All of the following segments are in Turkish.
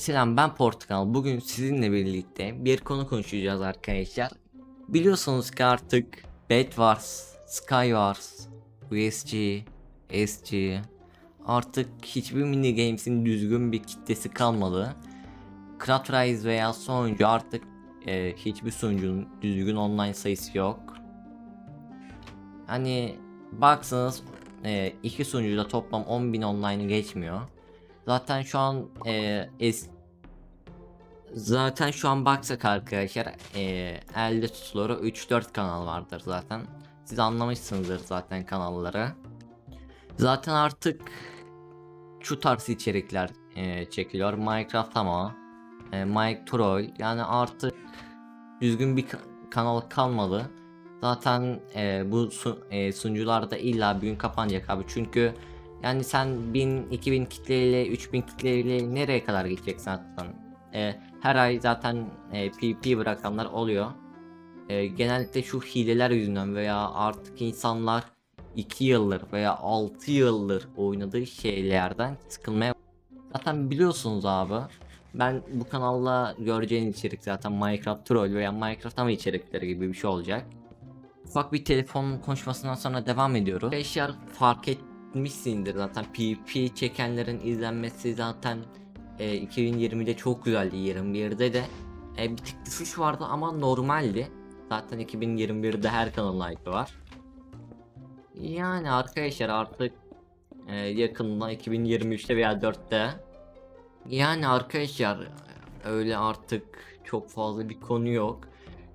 Selam ben Portakal. Bugün sizinle birlikte bir konu konuşacağız arkadaşlar. Biliyorsunuz ki artık Bed Wars, Sky Wars, USG, SG artık hiçbir mini games'in düzgün bir kitlesi kalmadı. Craft Rise veya sonuncu artık e, hiçbir sunucunun düzgün online sayısı yok. Hani baksanız e, iki sunucuda toplam 10.000 online'ı geçmiyor. Zaten şu an e, es Zaten şu an baksak arkadaşlar e, elde tutulur 3-4 kanal vardır zaten. Siz anlamışsınızdır zaten kanalları. Zaten artık şu tarz içerikler e, çekiliyor. Minecraft ama e, Mike Troll yani artık düzgün bir ka- kanal kalmadı. Zaten e, bu su, e, sunucularda illa bir gün kapanacak abi çünkü yani sen 1000 2000 kitleyle 3000 kitleyle nereye kadar gideceksin zaten? E, her ay zaten e, PvP bırakanlar oluyor. E, genellikle şu hileler yüzünden veya artık insanlar 2 yıldır veya 6 yıldır oynadığı şeylerden sıkılmaya Zaten biliyorsunuz abi. Ben bu kanalda göreceğiniz içerik zaten Minecraft troll veya Minecraft ama içerikleri gibi bir şey olacak. Ufak bir telefon konuşmasından sonra devam ediyoruz. Arkadaşlar fark etmişsindir zaten PvP çekenlerin izlenmesi zaten e, 2020'de çok güzeldi 21'de de e, bir tık düşüş vardı ama normaldi. Zaten 2021'de her kanalın hype'ı var. Yani arkadaşlar artık e, yakında 2023'te veya 4'te yani arkadaşlar öyle artık çok fazla bir konu yok.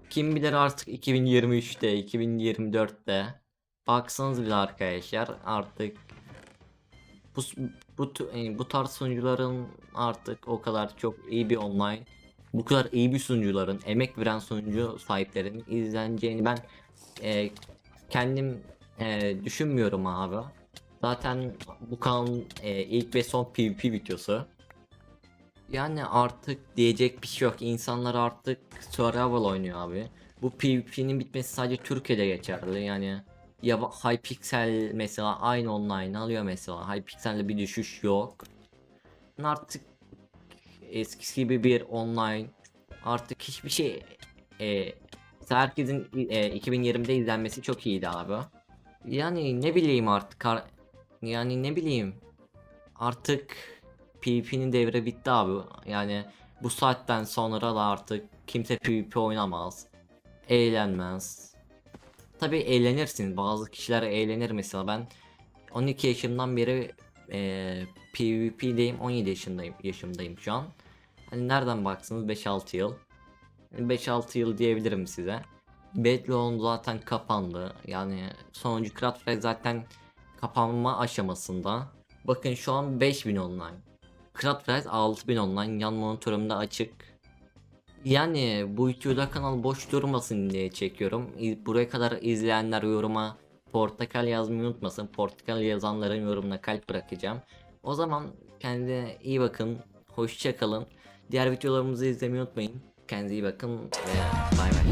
Kim bilir artık 2023'te, 2024'te baksanız bile arkadaşlar artık bu bu bu tarz sunucuların artık o kadar çok iyi bir online, bu kadar iyi bir sunucuların, emek veren sunucu sahiplerinin izleneceğini ben e, kendim e, düşünmüyorum abi. Zaten bu kanalın e, ilk ve son PvP videosu. Yani artık diyecek bir şey yok. İnsanlar artık survival oynuyor abi. Bu PvP'nin bitmesi sadece Türkiye'de geçerli. Yani ya Hypixel mesela aynı online alıyor mesela. Hypixel'de bir düşüş yok. Artık eskisi gibi bir online artık hiçbir şey e, herkesin e, 2020'de izlenmesi çok iyiydi abi. Yani ne bileyim artık ar- yani ne bileyim artık PvP'nin devre bitti abi. Yani bu saatten sonra da artık kimse PvP oynamaz. Eğlenmez. Tabi eğlenirsin. Bazı kişiler eğlenir mesela ben 12 yaşımdan beri eee PvP'deyim 17 yaşındayım yaşımdayım şu an. Hani nereden baksanız 5-6 yıl. 5-6 yıl diyebilirim size. Bedlon zaten kapandı. Yani sonuncu Craft Rise zaten kapanma aşamasında. Bakın şu an 5000 online. Craft Rise 6000 online yan monitörümde açık. Yani bu videoda kanal boş durmasın diye çekiyorum. Buraya kadar izleyenler yoruma portakal yazmayı unutmasın. Portakal yazanların yorumuna kalp bırakacağım. O zaman kendine iyi bakın. Hoşça kalın. Diğer videolarımızı izlemeyi unutmayın. Kendinize iyi bakın ve bay bay.